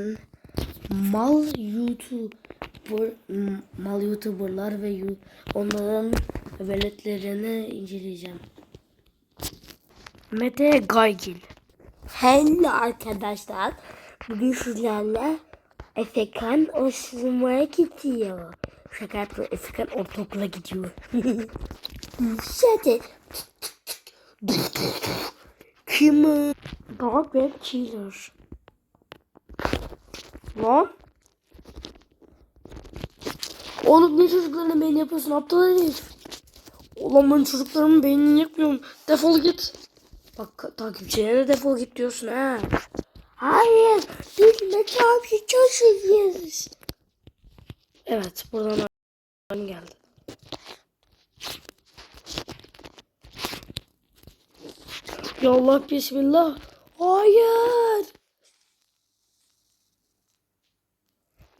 ben mal YouTuber mal YouTuber'lar ve onların veletlerini inceleyeceğim. Mete Gaygil. Hello arkadaşlar. Bugün sizlerle Efekan osurmaya gidiyor. Şaka yaptım. Efekan ortaokula gidiyor. Şöyle. Kim? Dog Web Killer. Lan. Oğlum ne çocuklarına beyin yapıyorsun aptal herif. Ulan ben çocuklarımın beynini yapmıyorum. Defol git. Bak takipçilerine defol git diyorsun ha. Hayır. Biz Mete abi çok. Evet buradan a- geldi. Ya Allah bismillah. Hayır.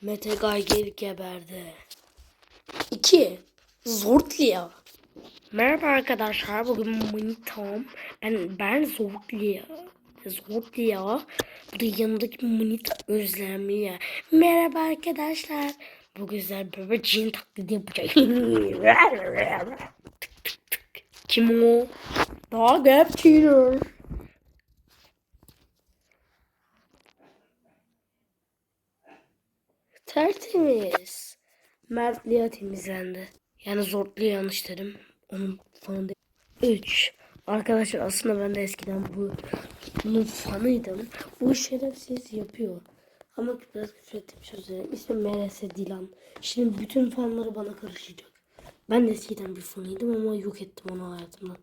Mete Gaygel geberdi. 2. Zortlia. Merhaba arkadaşlar. Bugün Manitam. Ben ben Zortlia. Zortlia. Bu da yanındaki Manita Özlemliye. Merhaba arkadaşlar. Bu güzel bebek cin taklidi yapacak. Kim o? Dog App Tertemiz. Mert Lia temizlendi. Yani Zortlu'ya yanlış dedim. Onun fanı değil. 3. Arkadaşlar aslında ben de eskiden bu bunun fanıydım. Bu şerefsiz yapıyor. Ama biraz küfür ettim sözlerim. İsmi MRS Dilan. Şimdi bütün fanları bana karışacak. Ben de eskiden bir fanıydım ama yok ettim onu hayatımdan.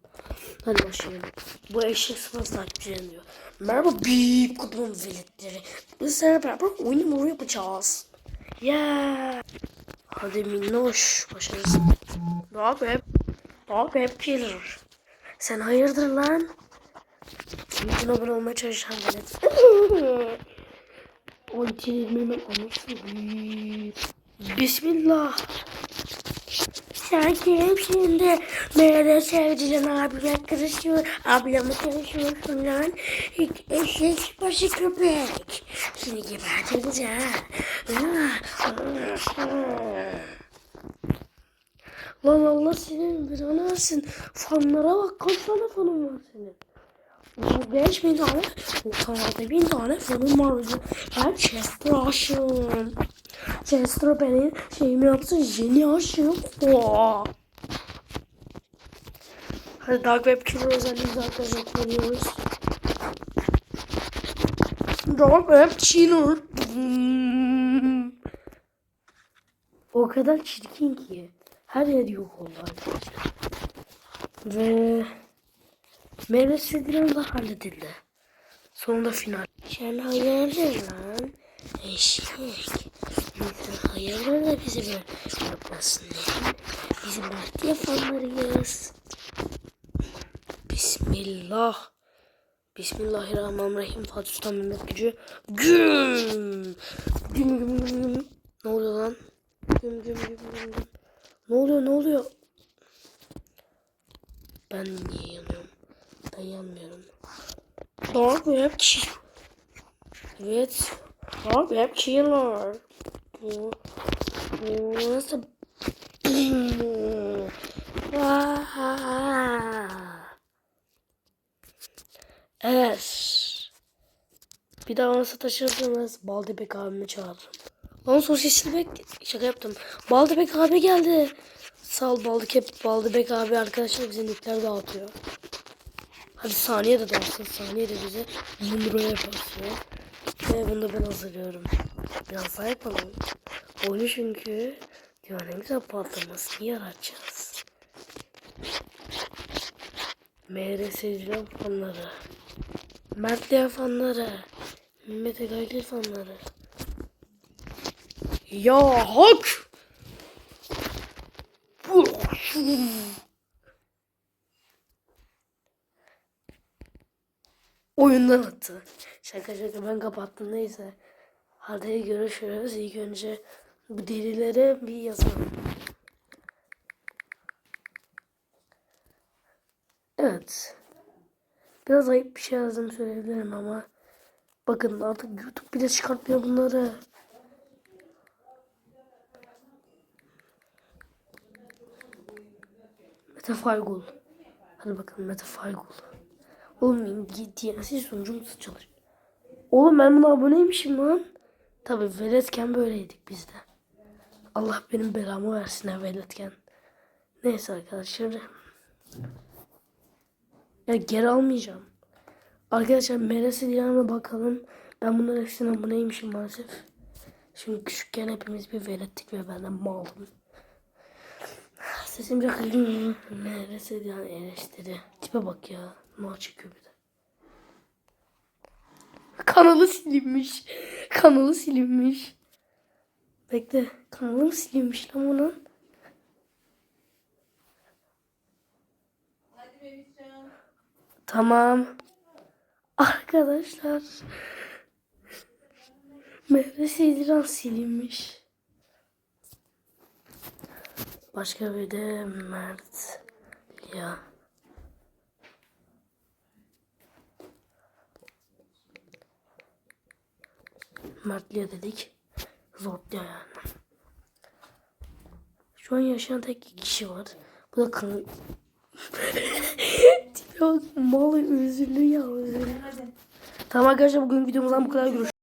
Hadi başlayalım. Bu eşek sıfası takipçilerim diyor. Merhaba büyük kutumun veletleri. Biz seninle beraber oyun hamuru yapacağız. Ya. Hadi minnoş başarısın. Dog web. Dog web killer. Sen hayırdır lan? Kimin abone olmaya çalışan velet. O içeriğimin anası. Bismillah. Sen kimsin Meğer sevdiğin abime karışıyor. Ablama karışıyorsun lan. Eşek başı köpek. Seni geberteceğim. Lan Allah senin bir versin. Fanlara bak kaç tane fanın var senin. 5 bin tane, 96 bin tane fanım var. Ben Chester aşığım. Chester benim şeyimi yapsın, Jenny aşığım. Oo. Hadi Dark Web Killer özelliğimizi arkadaşlar kullanıyoruz. Dark Web Killer. O kadar çirkin ki. Her yer yok oldu. Ve meyve sildirim de halledildi. Sonunda final. Sen hayırdır lan? Eşek. Sen hayırdır da bizi böyle yapmasın diye. Bizim belki yapanlarıyız. Bismillah. Bismillahirrahmanirrahim. Fatih Sultan Mehmet Gücü. Güm. Güm güm güm güm. Ne oluyor lan? Güm güm güm güm güm. Ne oluyor ne oluyor? Ben niye yanıyorum? Ben yanmıyorum. Dark Web Killer. Evet. Dark Web Killer. Bu, nasıl? evet. Bir daha bana sataşırsanız Baldebek abimi çağırırım. Lan sosisli bek şaka yaptım. Baldebek abi geldi. Sağ ol Baldebek, Baldebek abi arkadaşlar bize nickler dağıtıyor. Hadi saniye de dağıtsın. Saniye de bize 100 lira. Ve bunu da ben hazırlıyorum. Biraz daha yapalım. Oyunu çünkü güzel patlamasını yaratacağız. MRS'ciler fanları. Mertliğe fanları. Mehmet Egaylı fanları. Ya hak! Oyundan attı. Şaka şaka ben kapattım neyse. Hadi görüşürüz. İlk önce bu delilere bir yazalım. Evet. Biraz ayıp bir şey yazdım söyleyebilirim ama Bakın artık YouTube bile çıkartmıyor bunları. Mete Faygul. Hadi bakalım Mete Faygul. Oğlum DNC sunucu nasıl çalış? Oğlum ben buna aboneymişim lan. Tabi veletken böyleydik biz de. Allah benim belamı versin ha veletken. Neyse arkadaşlar. Ya geri almayacağım. Arkadaşlar Meres'e Diyan'a bakalım. Ben bunların hepsine aboneymişim maalesef. Şimdi küçükken hepimiz bir velettik ve ben de malım. Sesim çok Meres'e Diyan eleştiri. Tipe bak ya. Mal çekiyor bir de. Kanalı silinmiş. Kanalı silinmiş. Bekle. Kanalı mı silinmiş lan bunun? Tamam. Arkadaşlar. Mehmet Seydiran silinmiş. Başka bir de Mert ya. Mertliye dedik. Zortluyor yani. Şu an yaşayan tek kişi var. Bu da kan... Tipe bak mal üzüldü ya üzüldü. Tamam arkadaşlar bugün videomuzdan bu kadar görüşürüz.